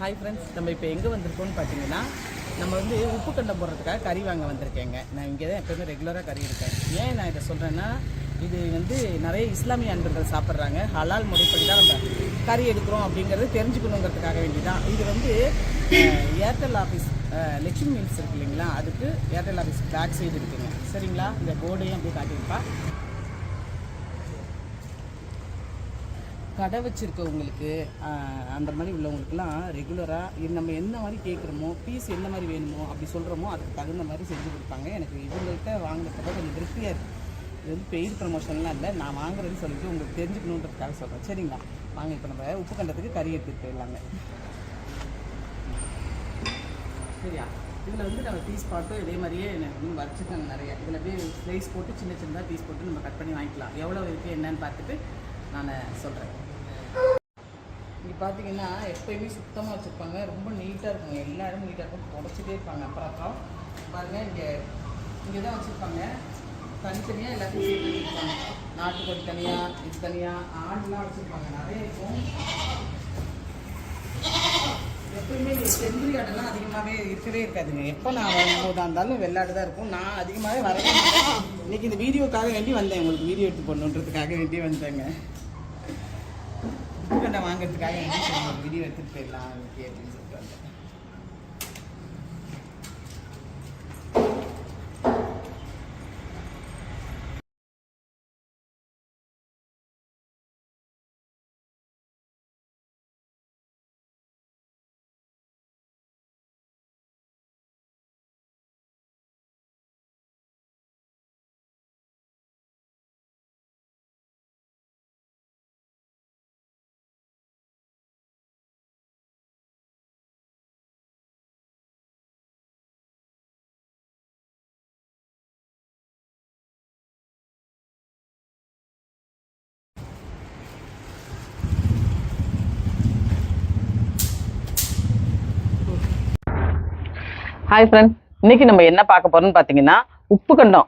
Hi friends நம்ம இப்போ எங்கே வந்திருக்கோம்னு பார்த்தீங்கன்னா நம்ம வந்து உப்பு கண்டம் போடுறதுக்காக கறி வாங்க வந்திருக்கேங்க. நான் இங்கே தான் எப்போயுமே ரெகுலராக கறி இருக்கேன் ஏன் நான் இதை சொல்கிறேன்னா இது வந்து நிறைய இஸ்லாமிய அன்பர்கள் சாப்பிட்றாங்க. ஹலால் முறைப்படி தான் நம்ம கறி எடுக்கிறோம் அப்படிங்கிறது தெரிஞ்சுக்கணுங்கிறதுக்காக வேண்டி தான் இது வந்து ஏர்டெல் ஆஃபீஸ் லட்சுமி மில்ஸ் இருக்கு இல்லைங்களா? அதுக்கு ஏர்டெல் ஆஃபீஸ் பேக் சைடு இருக்குங்க. சரிங்களா? இந்த போர்டையும் அப்படியே காட்டியிருப்பா. கடை வச்சுருக்கவங்களுக்கு அந்த மாதிரி உள்ளவங்களுக்குலாம் ரெகுலராக நம்ம என்ன மாதிரி கேட்குறோமோ பீஸ் என்ன மாதிரி வேணுமோ அப்படி சொல்கிறோமோ அதுக்கு தகுந்த மாதிரி செஞ்சு கொடுப்பாங்க. எனக்கு இவங்கள்ட்ட வாங்கினப்போ கொஞ்சம் திருப்தியாக இருக்குது இது வந்து பெய்டு ப்ரமோஷன்லாம் இல்லை நான் வாங்குறேன்னு சொல்லிட்டு உங்களுக்கு தெரிஞ்சுக்கணுன்றதுக்காக சொல்கிறேன் சரிங்களா? வாங்க இப்போ நம்ம உப்பு கண்டத்துக்கு கறி எடுத்துகிட்டு போயிடலாங்க. சரியா? இதில் வந்து நம்ம பீஸ் பார்த்து இதே மாதிரியே எனக்கு வந்து வச்சுருக்காங்க நிறைய. இதில் அப்படியே ஸ்லைஸ் போட்டு சின்ன சின்னதாக பீஸ் போட்டு நம்ம கட் பண்ணி வாங்கிக்கலாம். எவ்வளோ இருக்குது என்னன்னு பார்த்துட்டு நான் சொல்கிறேன் பார்த்தீங்கன்னா எப்பயுமே சுத்தமாக வச்சுருப்பாங்க. ரொம்ப நீட்டாக இருக்கும் எல்லா இடமும் நீட்டாக இருக்கும். தொடச்சிட்டே இருப்பாங்க. அப்புறம் அப்புறம் பாருங்கள் இங்கே இங்கே தான் வச்சுருப்பாங்க. தனித்தனியாக எல்லாத்தையும் சேர்த்து வச்சுருப்பாங்க. நாட்டுக்கோழி தனியாக இது தனியாக ஆடுலாம் வச்சுருப்பாங்க. நிறைய இருக்கும். எப்பயுமே இந்த ஆடெல்லாம் அதிகமாகவே இருக்கவே இருக்காதுங்க. எப்போ நான் வரும்போதாக இருந்தாலும் வெள்ளாடு தான் இருக்கும். நான் அதிகமாகவே வரவே இன்றைக்கி இன்னைக்கு இந்த வீடியோக்காக வேண்டி வந்தேன். உங்களுக்கு வீடியோ எடுத்து போடணுன்றதுக்காக வேண்டி வந்தேங்க. உப்புக்கண்டை வாங்குறதுக்காக என்ன விதி எடுத்துகிட்டு போயிடலாம் இன்னைக்கு அப்படின்னு ஹாய் ஃப்ரெண்ட் இன்னைக்கு நம்ம என்ன பார்க்க போறோம்னு பார்த்தீங்கன்னா உப்பு கண்டம்.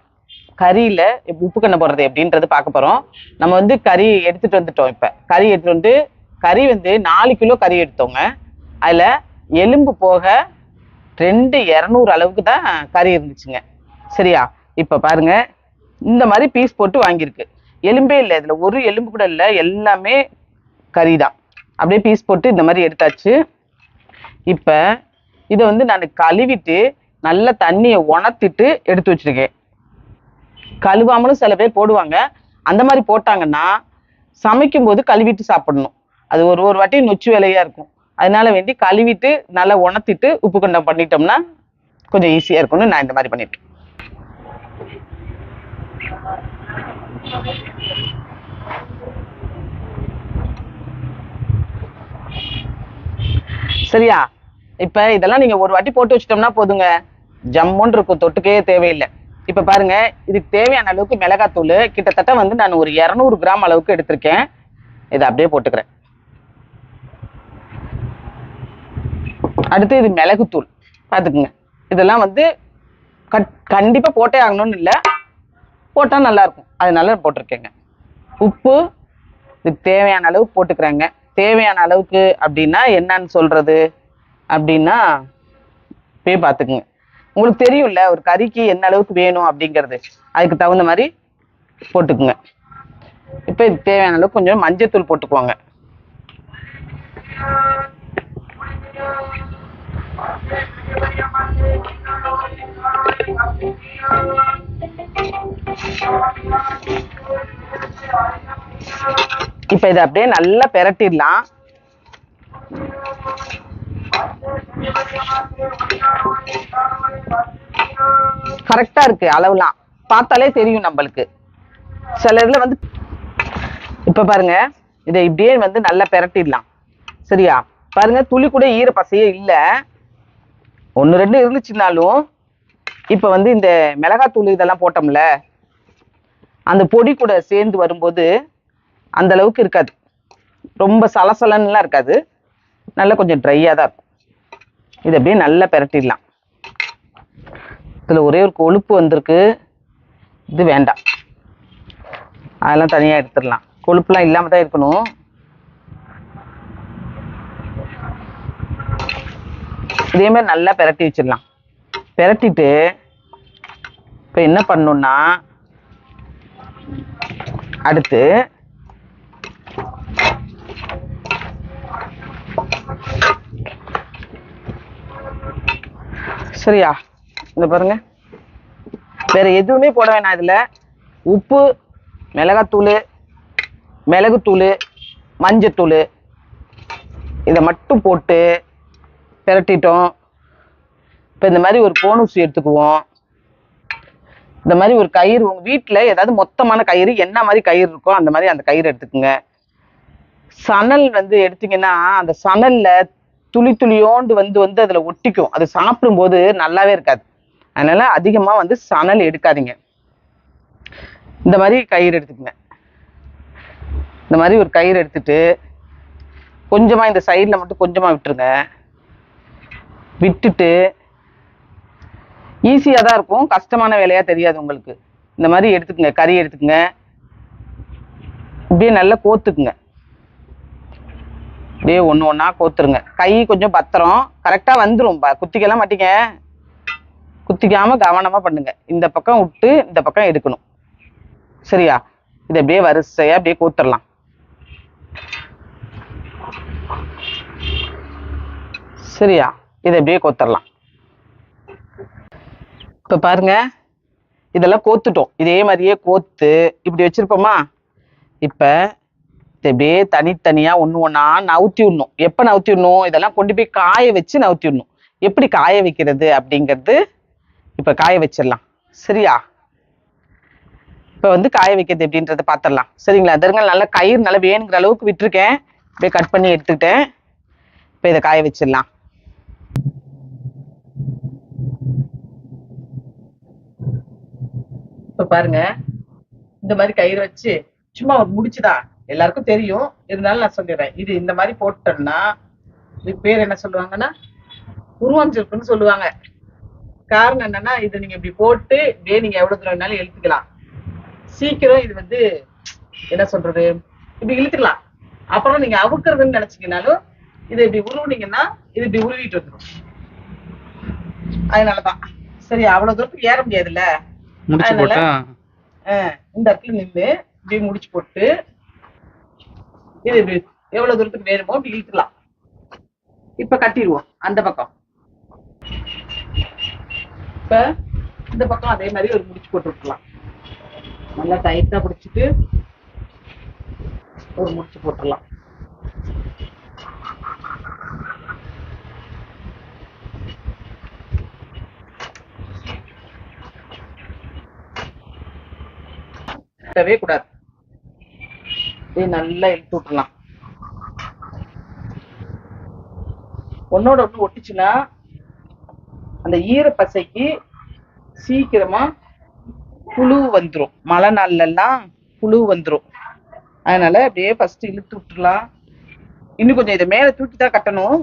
கறியில் உப்பு கண்டம் போடுறது எப்படின்றது பார்க்க போகிறோம் நம்ம வந்து கறி எடுத்துகிட்டு வந்துட்டோம் இப்போ. கறி எடுத்துகிட்டு வந்து கறி வந்து நாலு கிலோ கறி எடுத்தோங்க. அதில் எலும்பு போக ரெண்டு இரநூறு அளவுக்கு தான் கறி இருந்துச்சுங்க. சரியா? இப்போ பாருங்க. இந்த மாதிரி பீஸ் போட்டு வாங்கியிருக்கு. எலும்பே இல்லை. இதில் ஒரு எலும்பு கூட இல்லை. எல்லாமே கறி தான் அப்படியே பீஸ் போட்டு இந்த மாதிரி எடுத்தாச்சு. இப்போ இதை வந்து நான் கழுவிட்டு நல்ல தண்ணியை உணர்த்திட்டு எடுத்து வச்சிருக்கேன். கழுவாமலும் சில பேர் போடுவாங்க. அந்த மாதிரி போட்டாங்கன்னா சமைக்கும் போது கழுவிட்டு சாப்பிடணும். அது ஒரு ஒரு வாட்டி நொச்சு வேலையாக இருக்கும். அதனால வேண்டி கழுவிட்டு நல்லா உணர்த்திட்டு உப்பு கண்டம் பண்ணிட்டோம்னா கொஞ்சம் ஈஸியாக இருக்கும்னு நான் இந்த மாதிரி பண்ணிட்டேன் சரியா? இப்ப இதெல்லாம் நீங்க ஒரு வாட்டி போட்டு வச்சிட்டோம்னா போதுங்க. ஜம்முன்னு இருக்கும் தொட்டுக்கே தேவையில்லை. இப்ப பாருங்க இதுக்கு தேவையான அளவுக்கு மிளகாத்தூள் கிட்டத்தட்ட வந்து நான் ஒரு இரநூறு கிராம் அளவுக்கு எடுத்திருக்கேன். இதை அப்படியே போட்டுக்கிறேன். அடுத்து இது மிளகுத்தூள். பார்த்துக்குங்க. இதெல்லாம் வந்து கட் கண்டிப்பா போட்டே ஆகணும்னு இல்லை. போட்டா நல்லா இருக்கும் அதனால போட்டிருக்கேங்க. உப்பு இதுக்கு தேவையான அளவுக்கு போட்டுக்கிறேங்க. தேவையான அளவுக்கு அப்படின்னா என்னன்னு சொல்றது? அப்படின்னா போய் பார்த்துக்குங்க. உங்களுக்கு தெரியும்ல ஒரு கறிக்கு என்ன அளவுக்கு வேணும் அப்படிங்கிறது. அதுக்கு தகுந்த மாதிரி போட்டுக்குங்க. இப்போ இதுக்கு தேவையான அளவுக்கு கொஞ்சம் மஞ்சத்தூள் போட்டுக்குவாங்க. இப்போ இதை அப்படியே நல்லா பெரட்டிடலாம். கரெக்டா இருக்கு அளவுலாம். பார்த்தாலே தெரியும் நம்மளுக்கு. சில இதுல வந்து இப்ப பாருங்க இதை இப்படியே வந்து நல்லா பெரட்டிடலாம். சரியா? பாருங்க துளி கூட ஈர பசையே இல்ல. ஒன்று ரெண்டு இருந்துச்சுனாலும் இப்ப வந்து இந்த மிளகாத்தூள் இதெல்லாம் போட்டோம்ல அந்த பொடி கூட சேர்ந்து வரும்போது அந்த அளவுக்கு இருக்காது. ரொம்ப சலசலன்னுலாம் இருக்காது. நல்லா கொஞ்சம் ட்ரையாக தான் இருக்கும். இது அப்படியே நல்லா பெரட்டிடலாம். இதில் ஒரே ஒரு கொழுப்பு வந்திருக்கு. இது வேண்டாம். அதெல்லாம் தனியாக எடுத்துடலாம். கொழுப்புலாம் இல்லாமல் தான் இருக்கணும். இதே மாதிரி நல்லா பெரட்டி வச்சிடலாம். பெரட்டிட்டு இப்போ என்ன பண்ணணுன்னா அடுத்து சரியா? இந்த பாருங்க. வேற எதுவுமே போட வேணாம் இதுல. உப்பு மிளகாத்தூள் மிளகுத்தூள் மஞ்சத்தூள். இதை மட்டும் போட்டு பிரட்டிட்டோம். இப்போ இந்த மாதிரி ஒரு கோணூசி எடுத்துக்குவோம். இந்த மாதிரி ஒரு கயிறு உங்கள் வீட்டில் ஏதாவது மொத்தமான கயிறு என்ன மாதிரி கயிறு இருக்கோ அந்த மாதிரி அந்த கயிறு எடுத்துக்குங்க. சணல் வந்து எடுத்தீங்கன்னா அந்த சணலில் துளி துளியோண்டு வந்து வந்து அதில் ஒட்டிக்கும். அது சாப்பிடும்போது நல்லாவே இருக்காது. அதனால அதிகமாக வந்து சணல் எடுக்காதீங்க. இந்த மாதிரி கயிறு எடுத்துக்கங்க. இந்த மாதிரி ஒரு கயிறு எடுத்துட்டு கொஞ்சமா இந்த சைடில் மட்டும் கொஞ்சமா விட்டுருங்க. விட்டுட்டு ஈஸியாக தான் இருக்கும். கஷ்டமான வேலையா தெரியாது உங்களுக்கு. இந்த மாதிரி எடுத்துக்கங்க. கறி எடுத்துக்கங்க. இப்படியே நல்லா கோத்துக்குங்க. அப்படியே ஒன்று ஒன்றா கோத்துருங்க. கை கொஞ்சம் பத்திரம். கரெக்டாக வந்துடும் குத்திக்கலாம் மாட்டீங்க. குத்திக்காம கவனமா பண்ணுங்க. இந்த பக்கம் விட்டு இந்த பக்கம் எடுக்கணும். சரியா? இது அப்படியே வரிசையா அப்படியே கோத்துடலாம் சரியா? இதை அப்படியே கோத்துடலாம் இப்போ பாருங்க. இதெல்லாம் கோத்துட்டோம். இதே மாதிரியே கோத்து இப்படி வச்சிருப்போமா? இப்ப இதை அப்படியே தனித்தனியா ஒண்ணு நவுத்தி விடணும். எப்ப நவுத்தி விடணும்? இதெல்லாம் கொண்டு போய் காய வச்சு நவுத்தி விடணும். எப்படி காய வைக்கிறது அப்படிங்கிறது இப்ப காய வச்சிடலாம். சரியா? இப்ப வந்து காய வைக்கிறது எப்படின்றத பாத்திரலாம் சரிங்களா? அதருங்க நல்லா கயிறு நல்லா வேணுங்கிற அளவுக்கு விட்டுருக்கேன். அப்படியே கட் பண்ணி எடுத்துக்கிட்டேன். இப்ப இதை காய வச்சிடலாம். இப்ப பாருங்க இந்த மாதிரி கயிறு வச்சு சும்மா ஒரு முடிச்சுதான். எல்லாருக்கும் தெரியும். இருந்தாலும் நான் சொல்லிடுறேன். இது இந்த மாதிரி போட்டோம்னா இது பேர் என்ன சொல்லுவாங்கன்னா? உருவஞ்சிருப்புன்னு சொல்லுவாங்க. காரணம் என்னன்னா இது நீங்க இப்படி போட்டு இப்படியே நீங்க எவ்வளவு தூரம் வேணாலும் இழுத்துக்கலாம். சீக்கிரம் இது வந்து என்ன சொல்றது? இப்படி இழுத்துக்கலாம். அப்புறம் நீங்க அவுக்குறதுன்னு நினைச்சீங்கனாலும் இதை இப்படி உருவுனீங்கன்னா இது இப்படி உருவிட்டு வந்துடும் அதனாலதான். சரி அவ்வளவு தூரத்துக்கு ஏற முடியாதுல்ல? அதனால- இந்த இடத்துல நின்று இப்படி முடிச்சு போட்டு இது எவ்வளவு தூரத்துக்கு வேணுமோ இப்படி இப்ப கட்டிடுவோம். அந்த பக்கம். இப்ப இந்த பக்கம் அதே மாதிரி ஒரு முடிச்சு போட்டு விட்டுலாம் நல்லா டைட்டா பிடிச்சிட்டு ஒரு முடிச்சு போட்டுடலாம். விடவே கூடாது. அப்படியே நல்லா இழுத்து விட்டுலாம் ஒன்னோட ஒண்ணு ஒட்டுச்சுன்னா அந்த ஈரப்பசைக்கு சீக்கிரமா புழு வந்துரும். மழை நாள்ல எல்லாம் புழு வந்துடும் அதனால அப்படியே ஃபர்ஸ்ட் இழுத்து விட்டுலாம் இன்னும் கொஞ்சம் இதை மேலே தூக்கி தான் கட்டணும்.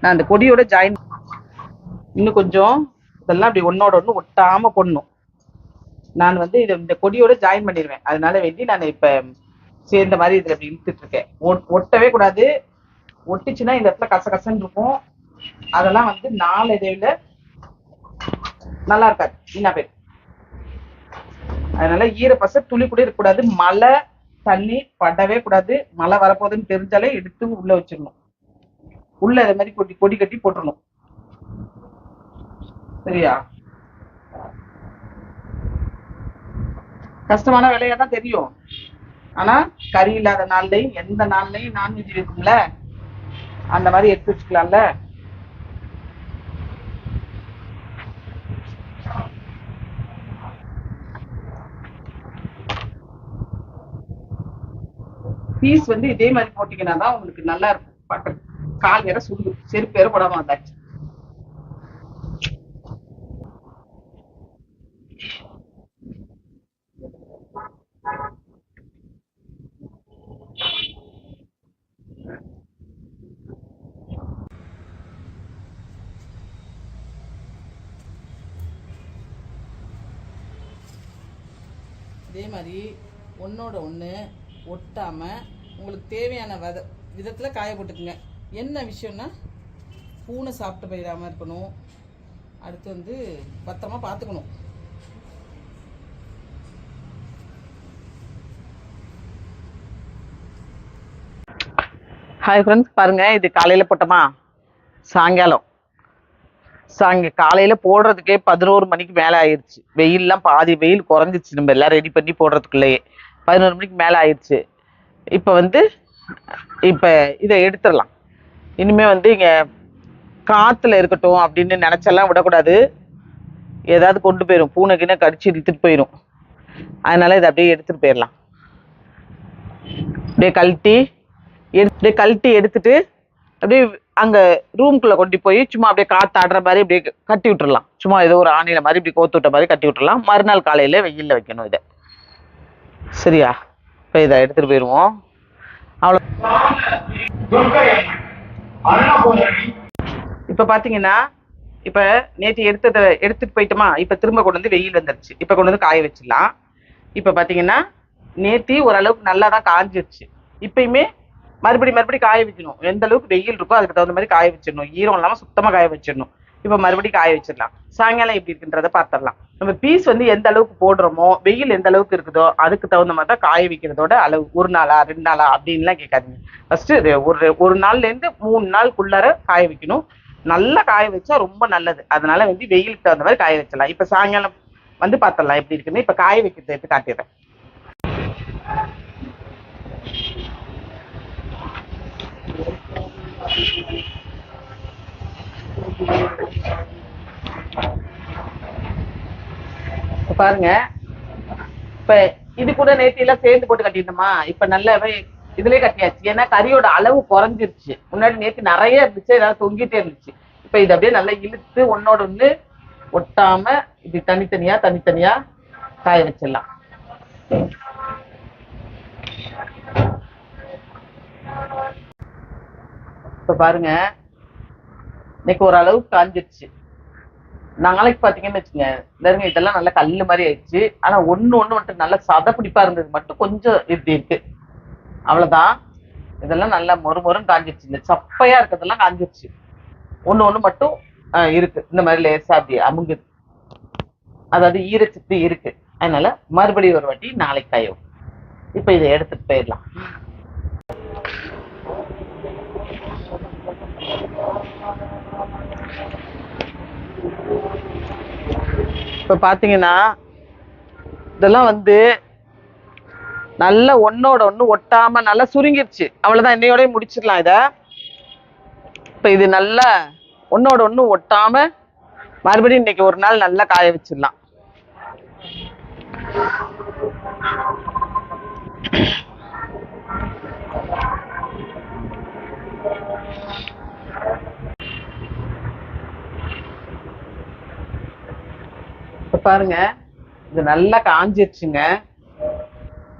நான் அந்த கொடியோட ஜாயின் இன்னும் கொஞ்சம் இதெல்லாம் அப்படி ஒன்னோட ஒன்று ஒட்டாம போடணும். நான் வந்து இதை இந்த கொடியோட ஜாயின் பண்ணிடுவேன் அதனால வேண்டி நான் இப்போ சேர்ந்த மாதிரி இதுல இப்படி இழுத்துட்டு இருக்கேன் ஒட்- ஒட்டவே கூடாது. ஒட்டுச்சுன்னா இந்த இடத்துல கச கசன்னு இருக்கும். அதெல்லாம் வந்து நாளடைவுல நல்லா இருக்காது. வீணா பேர் அதனால ஈரப்பச துளி கூட இருக்கக்கூடாது. மழை தண்ணி படவே கூடாது. மழை வரப்போகுதுன்னு தெரிஞ்சாலே எடுத்து உள்ள வச்சிடணும். உள்ள அதே மாதிரி கொட்டி கொடி கட்டி போட்டுடணும். சரியா? கஷ்டமான வேலையா தான் தெரியும். ஆனா கறி இல்லாத நாள்லயும் எந்த நாள்லயும் நான்வெஜ் இருக்கும்ல? அந்த மாதிரி எடுத்து வச்சுக்கலாம்ல? பீஸ் வந்து இதே மாதிரி போட்டீங்கன்னா தான் உங்களுக்கு நல்லா இருக்கும். பட்ட கால் வேற சுடு செருப்பு வேற போடாம வந்தாச்சு. இதே மாதிரி ஒன்றோட ஒன்று ஒட்டாமல் உங்களுக்கு தேவையான வித விதத்தில் காய போட்டுக்குங்க. என்ன விஷயம்னா பூனை சாப்பிட்டு போயிடாமல் இருக்கணும். அடுத்து வந்து பத்திரமா பார்த்துக்கணும் ஹாய் ஃப்ரெண்ட்ஸ் பாருங்கள் இது காலையில் போட்டோமா? சாயங்காலம். சாயங்க காலையில் போடுறதுக்கே பதினோரு மணிக்கு மேலே ஆயிடுச்சு வெயில்லாம் பாதி வெயில் குறைஞ்சிச்சு நம்ம எல்லாம் ரெடி பண்ணி போடுறதுக்குள்ளேயே. பதினோரு மணிக்கு மேலே ஆயிடுச்சு இப்போ வந்து இப்போ இதை எடுத்துடலாம். இனிமே வந்து இங்கே காற்றுல இருக்கட்டும் அப்படின்னு நினச்செல்லாம் விடக்கூடாது. ஏதாவது கொண்டு போயிடும் பூனை கிணை கடிச்சு இழுத்துட்டு போயிடும் அதனால இதை அப்படியே எடுத்துட்டு போயிடலாம். அப்படியே கழட்டி எடுத்து அப்படியே கழட்டி எடுத்துட்டு அப்படியே அங்க ரூம்குள்ள கொண்டு போய் சும்மா அப்படியே காத்து ஆடுற மாதிரி அப்படியே கட்டி விட்டுறலாம். சும்மா ஏதோ ஒரு ஆணில மாதிரி இப்படி கோத்து விட்ட மாதிரி கட்டி விட்டுறலாம். மறுநாள் காலையில வெயில்ல வைக்கணும் இதை. சரியா? இப்போ இதை எடுத்துட்டு போயிடுவோம் அவ்வளோ இப்போ பார்த்தீங்கன்னா இப்போ நேற்று எடுத்ததை எடுத்துட்டு போயிட்டோமா? இப்போ திரும்ப கொண்டு வந்து வெயில் வந்துருச்சு. இப்போ கொண்டு வந்து காய வச்சிடலாம். இப்போ பார்த்தீங்கன்னா நேத்தி ஓரளவுக்கு நல்லா தான் காஞ்சிருச்சு. இப்பயுமே மறுபடி மறுபடி காய வைக்கணும் எந்த அளவுக்கு வெயில் இருக்கோ அதுக்கு தகுந்த மாதிரி காய வச்சிடணும். ஈரம் இல்லாமல் சுத்தமாக காய வச்சிடணும். இப்போ மறுபடியும் காய வச்சிடலாம். சாயங்காலம் எப்படி இருக்குன்றத பார்த்துடலாம். நம்ம பீஸ் வந்து எந்த அளவுக்கு போடுறோமோ வெயில் எந்த அளவுக்கு இருக்குதோ அதுக்கு தகுந்த மாதிரி தான் காய வைக்கிறதோட அளவு. ஒரு நாளா ரெண்டு நாளா அப்படின்லாம் கேட்காதீங்க. ஃபர்ஸ்ட் ஒரு ஒரு நாள்ல இருந்து மூணு நாளுக்குள்ளார காய வைக்கணும். நல்லா காய வச்சா ரொம்ப நல்லது. அதனால வந்து வெயிலுக்கு தகுந்த மாதிரி காய வச்சிடலாம். இப்போ சாயங்காலம் வந்து பார்த்துடலாம் எப்படி இருக்குன்னு. இப்போ காய வைக்கிறது எடுத்து காட்டிடுறேன். பாருங்க. இப்ப இது கூட நேத்தி எல்லாம் சேர்ந்து போட்டு கட்டிட்டோமா இப்ப நல்லாவே இதுலயே கட்டியாச்சு. ஏன்னா கறியோட அளவு குறைஞ்சிருச்சு. முன்னாடி நேத்து நிறைய இருந்துச்சு ஏதாவது தொங்கிட்டே இருந்துச்சு. இப்ப இது அப்படியே நல்லா இழுத்து ஒன்னோட ஒண்ணு ஒட்டாம இப்படி தனித்தனியா தனித்தனியா காய வச்சிடலாம். இப்ப பாருங்க. இன்னைக்கு ஓரளவுக்கு காஞ்சிருச்சு. நாளைக்கு பாத்தீங்கன்னு வச்சுங்க நெருங்க இதெல்லாம் நல்லா கல் மாதிரி ஆயிடுச்சு. ஆனா ஒண்ணு ஒண்ணு மட்டும் நல்லா சத பிடிப்பா இருந்தது. மட்டும் கொஞ்சம் இப்படி இருக்கு. அவ்வளவுதான். இதெல்லாம் நல்லா மொறு மொறுன்னு காஞ்சிருச்சு. இந்த சப்பையா இருக்கிறதெல்லாம் காஞ்சிருச்சு. ஒண்ணு ஒண்ணு மட்டும் இருக்கு. இந்த மாதிரி லேசா அப்படி அமுங்குது. அதாவது ஈரச்சத்து இருக்கு. அதனால மறுபடியும் ஒரு வாட்டி நாளைக்கு காயும் இப்ப இதை எடுத்துட்டு போயிடலாம். இப்போ பாத்தீங்கன்னா இதெல்லாம் வந்து நல்லா ஒன்னோட ஒண்ணு ஒட்டாம நல்லா சுருங்கிருச்சு. அவ்வளவுதான் என்னையோடய முடிச்சிடலாம் இத. இப்ப இது நல்லா ஒன்னோட ஒண்ணு ஒட்டாம மறுபடியும் இன்னைக்கு ஒரு நாள் நல்லா காய வச்சிடலாம். பாருங்க. இது நல்லா காஞ்சிருச்சுங்க.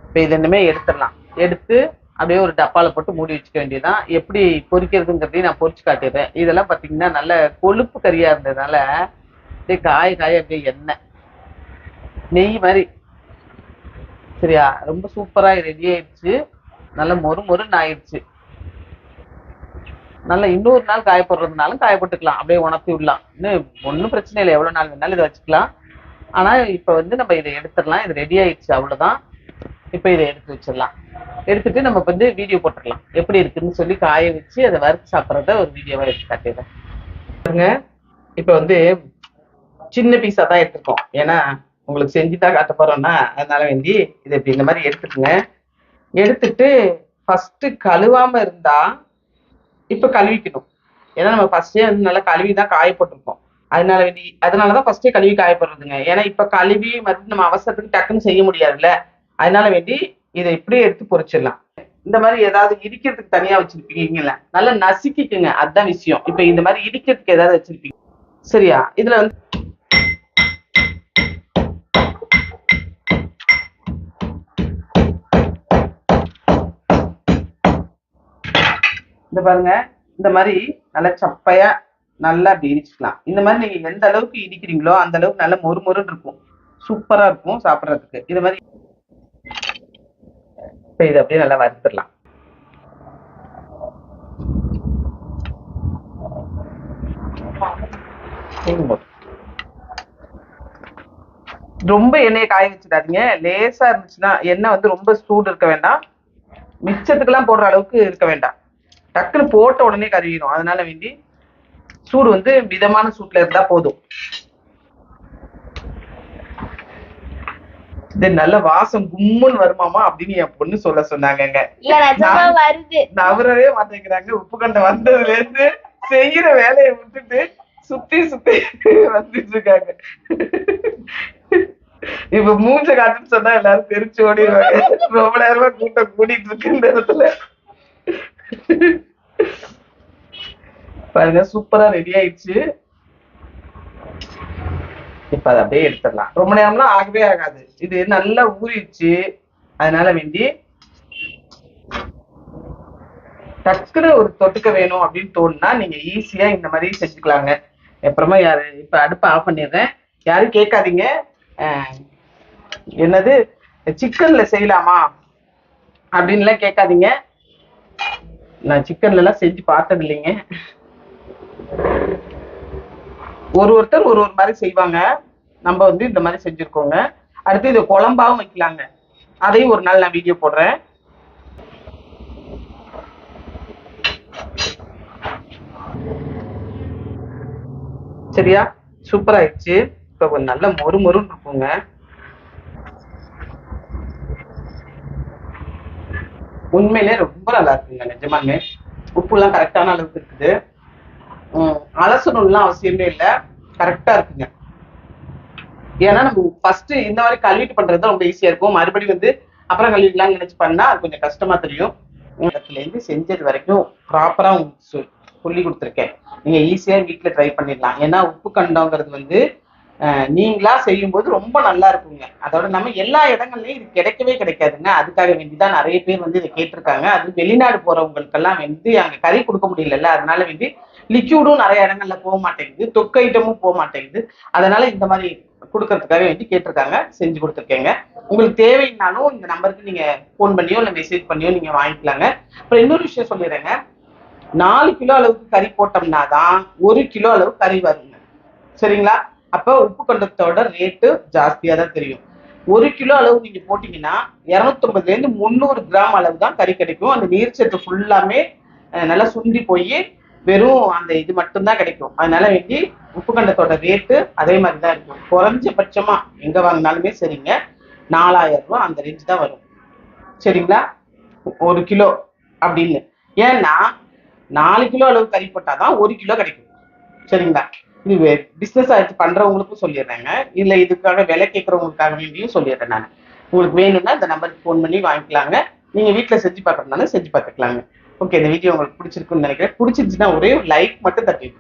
இப்ப இது இனிமே எடுத்துடலாம். எடுத்து அப்படியே ஒரு டப்பால போட்டு மூடி வச்சுக்க வேண்டியதுதான். எப்படி பொரிக்கிறதுங்கிறதையும் நான் பொரிச்சு காட்டிடுறேன். இதெல்லாம் பாத்தீங்கன்னா நல்ல கொழுப்பு கறியா இருந்ததுனால அப்படியே காய காய அப்படியே எண்ணெய் நெய் மாதிரி. சரியா? ரொம்ப சூப்பரா ரெடி ஆயிடுச்சு. நல்லா மொறு மொறுன்னு ஆயிடுச்சு. நல்லா இன்னொரு நாள் காயப்படுறதுனாலும் காயப்பட்டுக்கலாம். அப்படியே உணர்த்தி விடலாம். இன்னும் ஒன்றும் பிரச்சனை இல்லை. எவ்வளோ நாள் வேணாலும் இதை வச்சுக்கலாம். ஆனா இப்ப வந்து நம்ம இதை எடுத்துடலாம். இது ரெடி ஆயிடுச்சு அவ்வளவுதான். இப்ப இதை எடுத்து வச்சிடலாம். எடுத்துட்டு நம்ம வந்து வீடியோ போட்டுடலாம். எப்படி இருக்குன்னு சொல்லி காய வச்சு அதை வறுத்து சாப்பிட்றத ஒரு வீடியோவா எடுத்து காட்டிடுறேன். பாருங்க இப்ப வந்து சின்ன பீஸா தான் எடுத்துருக்கோம். ஏன்னா உங்களுக்கு செஞ்சு தான் காட்ட போறோம்னா அதனால வேண்டி இதை இப்படி இந்த மாதிரி எடுத்துக்கோங்க. எடுத்துட்டு ஃபர்ஸ்ட் கழுவாம இருந்தா இப்ப கழுவிக்கணும். ஏன்னா நம்ம ஃபர்ஸ்டே வந்து நல்லா கழுவி தான் காய போட்டிருக்கோம். அதனால வேண்டி அதனாலதான் ஃபர்ஸ்டே கழுவி காயப்படுறதுங்க. ஏன்னா இப்ப கழுவி மறுபடியும் நம்ம அவசரத்துக்கு டக்குன்னு செய்ய முடியாதுல்ல. அதனால வேண்டி இதை இப்படியே எடுத்து பொரிச்சிடலாம். இந்த மாதிரி ஏதாவது இடிக்கிறதுக்கு தனியா வச்சிருப்பீங்கல்ல நல்லா நசுக்கிக்குங்க. அதுதான் விஷயம். இப்ப இந்த மாதிரி இடிக்கிறதுக்கு ஏதாவது வச்சிருப்பீங்க. சரியா? இதுல வந்து இந்த பாருங்க. இந்த மாதிரி நல்லா சப்பையா நல்லா அப்படி இடிச்சுக்கலாம் இந்த மாதிரி நீங்க எந்த அளவுக்கு இடிக்கிறீங்களோ அந்த அளவுக்கு நல்லா மொறு மொறுன்னு இருக்கும். சூப்பரா இருக்கும் சாப்பிட்றதுக்கு. இது மாதிரி இப்ப அப்படியே நல்லா வறுத்துடலாம். ரொம்ப எண்ணெயை காய வச்சிடாதீங்க. லேசா இருந்துச்சுன்னா எண்ணெய் வந்து ரொம்ப சூடு இருக்க வேண்டாம். மிச்சத்துக்கெல்லாம் போடுற அளவுக்கு இருக்க வேண்டாம். டக்குன்னு போட்ட உடனே கருவிடும் அதனால வேண்டி சூடு வந்து மிதமான சூட்ல இருந்தா போதும். இது நல்ல வாசம் கும்முன்னு வருமாமா அப்படின்னு என் பொண்ணு சொல்ல சொன்னாங்கங்க. நவரவே மாட்டேங்கிறாங்க. உப்பு கண்டை வந்ததுல இருந்து செய்யற வேலையை விட்டுட்டு சுத்தி சுத்தி வந்துட்டு இருக்காங்க இப்ப மூஞ்ச காட்டுன்னு சொன்னா எல்லாரும் தெரிச்சு ஓடிடுவாங்க. ரொம்ப நேரமா கூட்டம் கூட்டிட்டு இருக்கு இந்த இடத்துல. பாருங்க சூப்பரா ரெடி ஆயிடுச்சு. இப்ப அதை அப்படியே எடுத்துடலாம். ரொம்ப நேரம்லாம் ஆகவே ஆகாது. இது நல்லா ஊறிடுச்சு. அதனால வேண்டி டக்குன்னு ஒரு தொட்டுக்க வேணும் அப்படின்னு தோணுனா நீங்க ஈஸியா இந்த மாதிரி செஞ்சுக்கலாங்க. அப்புறமா யாரு இப்ப அடுப்பை ஆஃப் பண்ணிடுறேன். யாரும் கேட்காதீங்க. அஹ், என்னது சிக்கன்ல செய்யலாமா அப்படின்லாம் கேட்காதீங்க. நான் சிக்கன்ல எல்லாம் செஞ்சு பார்த்தது இல்லைங்க ஒரு ஒருத்தர் ஒரு ஒரு மாதிரி செய்வாங்க. நம்ம வந்து இந்த மாதிரி செஞ்சுருக்கோங்க. அடுத்து இது குழம்பாவும் வைக்கலாங்க. அதையும் ஒரு நாள் நான் வீடியோ போடுறேன். சரியா? சூப்பர் ஆயிடுச்சு. இப்போ கொஞ்சம் நல்ல மொறு மொறுன்னு இருக்குங்க. உண்மையிலே ரொம்ப நல்லா இருக்குங்க. நிஜமாங்க உப்புலாம் கரெக்டான அளவுக்கு இருக்குது. அலசணும்லாம் அவசியமே இல்லை. கரெக்டா இருக்குங்க. ஏன்னா நம்ம ஃபர்ஸ்ட் இந்த மாதிரி கழுவிட்டு பண்றது தான் ரொம்ப ஈஸியா இருக்கும். மறுபடியும் வந்து அப்புறம் கழுவிடலாம்னு நினைச்சு பண்ணா அது கொஞ்சம் கஷ்டமா தெரியும். இடத்துல இருந்து செஞ்சது வரைக்கும் ப்ராப்பரா உங்களுக்கு சொல்லி கொடுத்துருக்கேன். நீங்க ஈஸியா வீட்டுல ட்ரை பண்ணிடலாம். ஏன்னா உப்பு கண்டங்கிறது வந்து நீங்களா செய்யும்போது ரொம்ப நல்லா இருக்குங்க. அதோட நம்ம எல்லா இடங்கள்லயும் இது கிடைக்கவே கிடைக்காதுங்க. அதுக்காக வேண்டிதான் நிறைய பேர் வந்து இதை கேட்டிருக்காங்க. அது வெளிநாடு போறவங்களுக்கெல்லாம் வந்து அங்க கறி கொடுக்க முடியலல்ல. அதனால வந்து லிக்யூடும் நிறைய இடங்கள்ல போக மாட்டேங்குது. தொக்கு ஐட்டமும் போக மாட்டேங்குது. அதனால இந்த மாதிரி கொடுக்கறதுக்காக வேண்டி கேட்டிருக்காங்க. செஞ்சு கொடுத்துருக்கேங்க. உங்களுக்கு தேவைன்னாலும் இந்த நம்பருக்கு நீங்க ஃபோன் பண்ணியோ இல்லை மெசேஜ் பண்ணியோ நீங்க வாங்கிக்கலாங்க. அப்புறம் இன்னொரு விஷயம் சொல்லிடுறேங்க. நாலு கிலோ அளவுக்கு கறி போட்டோம்னா தான் ஒரு கிலோ அளவு கறி வருங்க. சரிங்களா? அப்போ உப்பு கண்டத்தோட ரேட்டு ஜாஸ்தியாக தான் தெரியும். ஒரு கிலோ அளவு நீங்க போட்டீங்கன்னா இரநூத்தம்பதுலேருந்து முந்நூறு கிராம் அளவு தான் கறி கிடைக்கும். அந்த நீர்ச்சத்து ஃபுல்லாமே நல்லா சுண்டி போய் வெறும் அந்த இது மட்டும்தான் கிடைக்கும். அதனால வேண்டி உப்பு கண்டத்தோட ரேட்டு அதே மாதிரி தான் இருக்கும். குறைஞ்சபட்சமா எங்க வாங்கினாலுமே சரிங்க. நாலாயிரம் ரூபா அந்த ரேஞ்ச் தான் வரும். சரிங்களா? ஒரு கிலோ அப்படின்னு. ஏன்னா நாலு கிலோ அளவு கறி போட்டாதான் ஒரு கிலோ கிடைக்கும். சரிங்களா? இது பிஸ்னஸ் ஆச்சு பண்றவங்களுக்கும் சொல்லிடுறேங்க. இல்ல இதுக்காக விலை கேட்கறவங்களுக்காக வேண்டியும் சொல்லிடுறேன் நான். உங்களுக்கு வேணும்னா இந்த நம்பருக்கு ஃபோன் பண்ணி வாங்கிக்கலாங்க. நீங்க வீட்ல செஞ்சு பாக்குறதுனால செஞ்சு பார்த்துக்கலாங்க. ஓகே இந்த வீடியோ உங்களுக்கு பிடிச்சிருக்குன்னு நினைக்கிறேன். பிடிச்சிருந்துச்சுன்னா ஒரே லைக் மட்டும் தட்டி